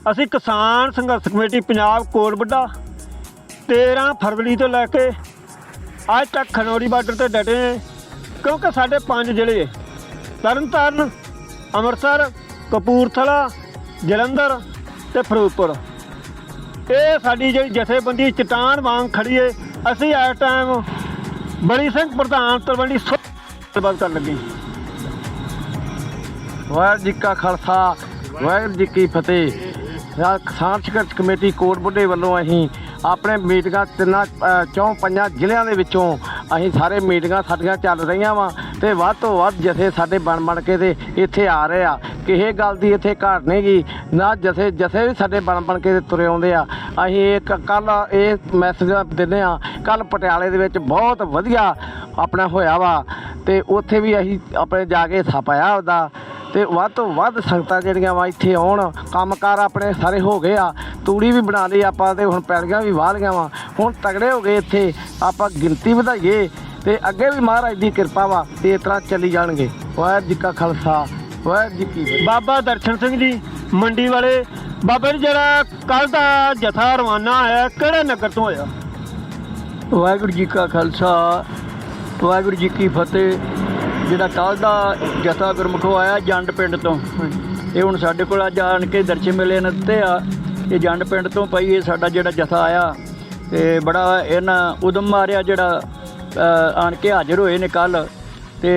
ਅਸੀਂ ਕਿਸਾਨ ਸੰਘਰਸ਼ ਕਮੇਟੀ ਪੰਜਾਬ ਕੋਟਬੱਡਾ 13 ਫਰਵਰੀ ਤੋਂ ਲੈ ਕੇ ਅੱਜ ਤੱਕ ਖਨੌਰੀ ਬਾਰਡਰ ਤੇ ਡਟੇ ਹਾਂ, ਕਿਉਂਕਿ ਸਾਡੇ ਪੰਜ ਜ਼ਿਲ੍ਹੇ ਤਰਨਤਾਰਨ, ਅੰਮ੍ਰਿਤਸਰ, ਕਪੂਰਥਲਾ, ਜਲੰਧਰ ਤੇ ਫਿਰੋਜ਼ਪੁਰ। ਇਹ ਸਾਡੀ ਜਿਹੜੀ ਜਥੇਬੰਦੀ ਚਟਾਨ ਵਾਂਗ ਖੜੀ ਏ, ਅਸੀਂ ਇਸ ਟਾਈਮ ਬੜੀ ਸਿੰਘ ਪ੍ਰਧਾਨ ਤਲਵੰਡੀ ਸੋ ਗੱਲਬਾਤ ਕਰਨ ਲੱਗੇ ਵਾਹਿਗੁਰੂ ਜੀ ਕਾ ਖਾਲਸਾ, ਵਾਹਿਗੁਰੂ ਜੀ ਕੀ ਫਤਿਹ। ਯਾ ਕਿਸਾਨ ਸੰਘਰਸ਼ ਕਮੇਟੀ ਕੋਟ ਬੁੱਢੇ ਵੱਲੋਂ ਅਸੀਂ ਆਪਣੇ ਮੀਟਿੰਗਾਂ ਤਿੰਨਾਂ ਚੌਂ ਪੰਜਾਂ ਜ਼ਿਲ੍ਹਿਆਂ ਦੇ ਵਿੱਚੋਂ ਅਸੀਂ ਸਾਰੇ ਮੀਟਿੰਗਾਂ ਸਾਡੀਆਂ ਚੱਲ ਰਹੀਆਂ ਵਾ ਤੇ ਵੱਧ ਤੋਂ ਵੱਧ ਜਥੇ ਸਾਡੇ ਬਣ ਬਣ ਕੇ ਤੇ ਇੱਥੇ ਆ ਰਹੇ ਆ। ਕਿਸੇ ਗੱਲ ਦੀ ਇੱਥੇ ਘਾਟ ਨਹੀਂ ਗੀ, ਨਾ ਜਥੇ ਜਥੇ ਵੀ ਸਾਡੇ ਬਣ ਬਣ ਕੇ ਤੁਰੇ ਆਉਂਦੇ ਆ। ਅਸੀਂ ਇਹ ਕੱਲ ਇਹ ਮੈਸੇਜ ਦਿੰਦੇ ਆ, ਕੱਲ ਪਟਿਆਲੇ ਦੇ ਵਿੱਚ ਬਹੁਤ ਵਧੀਆ ਆਪਣਾ ਹੋਇਆ ਵਾ ਤੇ ਉੱਥੇ ਵੀ ਅਸੀਂ ਆਪਣੇ ਜਾ ਕੇ ਹਿੱਸਾ ਪਾਇਆ ਉਹਦਾ ਤੇ ਵੱਧ ਤੋਂ ਵੱਧ ਸੰਗਤਾਂ ਜਿਹੜੀਆਂ ਵਾ ਇੱਥੇ ਆਉਣ ਕੰਮਕਾਰ ਆਪਣੇ ਸਾਰੇ ਹੋ ਗਏ ਆ ਤੂੜੀ ਵੀ ਬਣਾ ਲਈ ਆਪਾਂ ਤੇ ਹੁਣ ਪੈਲੀਆਂ ਵੀ ਵਾਹ ਲਈਆਂ ਵਾ। ਹੁਣ ਤਗੜੇ ਹੋ ਗਏ ਇੱਥੇ ਆਪਾਂ ਗਿਣਤੀ ਵਧਾਈਏ ਤੇ ਅੱਗੇ ਵੀ ਮਹਾਰਾਜ ਦੀ ਕਿਰਪਾ ਵਾ ਤੇ ਇਸ ਤਰ੍ਹਾਂ ਚੱਲੀ ਜਾਣਗੇ। ਵਾਹਿਗੁਰੂ ਜੀ ਕਾ ਖਾਲਸਾ ਵਾਹਿਗੁਰੂ ਜੀ ਕੀ ਫਤਿਹ। ਬਾਬਾ ਦਰਸ਼ਨ ਸਿੰਘ ਜੀ ਮੰਡੀ ਵਾਲੇ ਬਾਬਾ ਜੀ ਜਿਹੜਾ ਕੱਲ ਦਾ ਜਥਾ ਰਵਾਨਾ ਹੋਇਆ ਕਿਹੜੇ ਨਗਰ ਤੋਂ ਹੋਇਆ? ਵਾਹਿਗੁਰੂ ਜੀ ਕਾ ਖਾਲਸਾ ਵਾਹਿਗੁਰੂ ਜੀ ਕੀ ਫਤਿਹ। ਜਿਹੜਾ ਕੱਲ ਦਾ ਜਥਾ ਗੁਰਮੁਖੋ ਆਇਆ ਜੰਡ ਪਿੰਡ ਤੋਂ ਇਹ ਹੁਣ ਸਾਡੇ ਕੋਲ ਅੱਜ ਆਣ ਕੇ ਦਰਸ਼ਨ ਮੇਲੇ ਨੇ ਦਿੱਤੇ ਆ। ਇਹ ਜੰਡ ਪਿੰਡ ਤੋਂ ਪਈ ਇਹ ਸਾਡਾ ਜਿਹੜਾ ਜਥਾ ਆਇਆ ਤੇ ਬੜਾ ਇਹਨਾਂ ਉਦਮ ਮਾਰਿਆ ਜਿਹੜਾ ਆਣ ਕੇ ਹਾਜ਼ਰ ਹੋਏ ਨੇ ਕੱਲ ਤੇ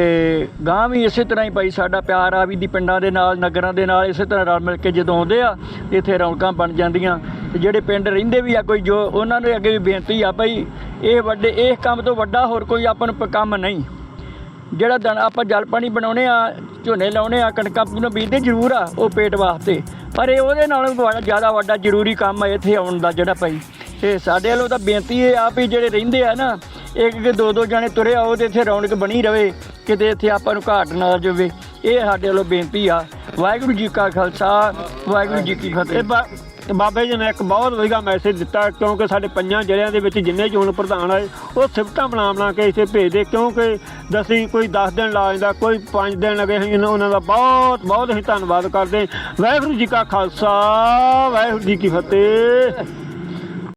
ਗਾਂ ਵੀ ਇਸੇ ਤਰ੍ਹਾਂ ਹੀ ਭਾਈ ਸਾਡਾ ਪਿਆਰ ਆ ਵੀ ਦੀ ਪਿੰਡਾਂ ਦੇ ਨਾਲ ਨਗਰਾਂ ਦੇ ਨਾਲ ਇਸੇ ਤਰ੍ਹਾਂ ਰਲ ਮਿਲ ਕੇ ਜਦੋਂ ਆਉਂਦੇ ਆ ਇੱਥੇ ਰੌਣਕਾਂ ਬਣ ਜਾਂਦੀਆਂ। ਤੇ ਜਿਹੜੇ ਪਿੰਡ ਰਹਿੰਦੇ ਵੀ ਆ ਕੋਈ ਜੋ ਉਹਨਾਂ ਨੂੰ ਅੱਗੇ ਵੀ ਬੇਨਤੀ ਆ ਭਾਈ ਇਹ ਵੱਡੇ ਇਹ ਕੰਮ ਤੋਂ ਵੱਡਾ ਹੋਰ ਕੋਈ ਆਪਾਂ ਨੂੰ ਕੰਮ ਨਹੀਂ। ਜਿਹੜਾ ਦਣ ਆਪਾਂ ਜਲ ਪਾਣੀ ਬਣਾਉਣੇ ਆ, ਝੋਨੇ ਲਾਉਣੇ ਆ, ਕਣਕਾਂ ਨੂੰ ਬੀਜਦੇ ਜ਼ਰੂਰ ਆ ਉਹ ਪੇਟ ਵਾਸਤੇ। ਪਰ ਇਹ ਉਹਦੇ ਨਾਲੋਂ ਬੜਾ ਜ਼ਿਆਦਾ ਵੱਡਾ ਜ਼ਰੂਰੀ ਕੰਮ ਆ ਇੱਥੇ ਆਉਣ ਦਾ ਜਿਹੜਾ ਭਾਈ। ਇਹ ਸਾਡੇ ਵੱਲੋਂ ਤਾਂ ਬੇਨਤੀ ਇਹ ਆ ਵੀ ਜਿਹੜੇ ਰਹਿੰਦੇ ਆ ਨਾ, ਇੱਕ ਇੱਕ ਦੋ ਦੋ ਜਾਣੇ ਤੁਰੇ ਆਓ ਤੇ ਇੱਥੇ ਰੌਣਕ ਬਣੀ ਰਵੇ, ਕਿਤੇ ਇੱਥੇ ਆਪਾਂ ਨੂੰ ਘਾਟ ਨਾ ਜਾਵੇ। ਇਹ ਸਾਡੇ ਵੱਲੋਂ ਬੇਨਤੀ ਆ। ਵਾਹਿਗੁਰੂ ਜੀ ਕਾ ਖਾਲਸਾ, ਵਾਹਿਗੁਰੂ ਜੀ ਕੀ ਫਤਿਹ। ਬਾ- ਬਾਬੇ ਜੀ ਨੇ ਇੱਕ ਬਹੁਤ ਵਧੀਆ ਮੈਸੇਜ ਦਿੱਤਾ, ਕਿਉਂਕਿ ਸਾਡੇ ਪੰਜਾਂ ਜ਼ਿਲ੍ਹਿਆਂ ਦੇ ਵਿੱਚ ਜਿੰਨੇ ਚੋਣ ਪ੍ਰਧਾਨ ਆਏ, ਉਹ ਸਿਫਤਾਂ ਬਣਾ ਬਣਾ ਕੇ ਇੱਥੇ ਭੇਜਦੇ, ਕਿਉਂਕਿ ਦਸੀ ਕੋਈ 10 ਦਿਨ ਲਾ ਜਾਂਦਾ, ਕੋਈ 5 ਦਿਨ ਲੱਗੇ ਹੋਏ ਉਹਨਾਂ ਦਾ ਬਹੁਤ ਬਹੁਤ ਅਸੀਂ ਧੰਨਵਾਦ ਕਰਦੇ। ਵਾਹਿਗੁਰੂ ਜੀ ਕਾ ਖਾਲਸਾ, ਵਾਹਿਗੁਰੂ ਜੀ ਕੀ ਫਤਿਹ।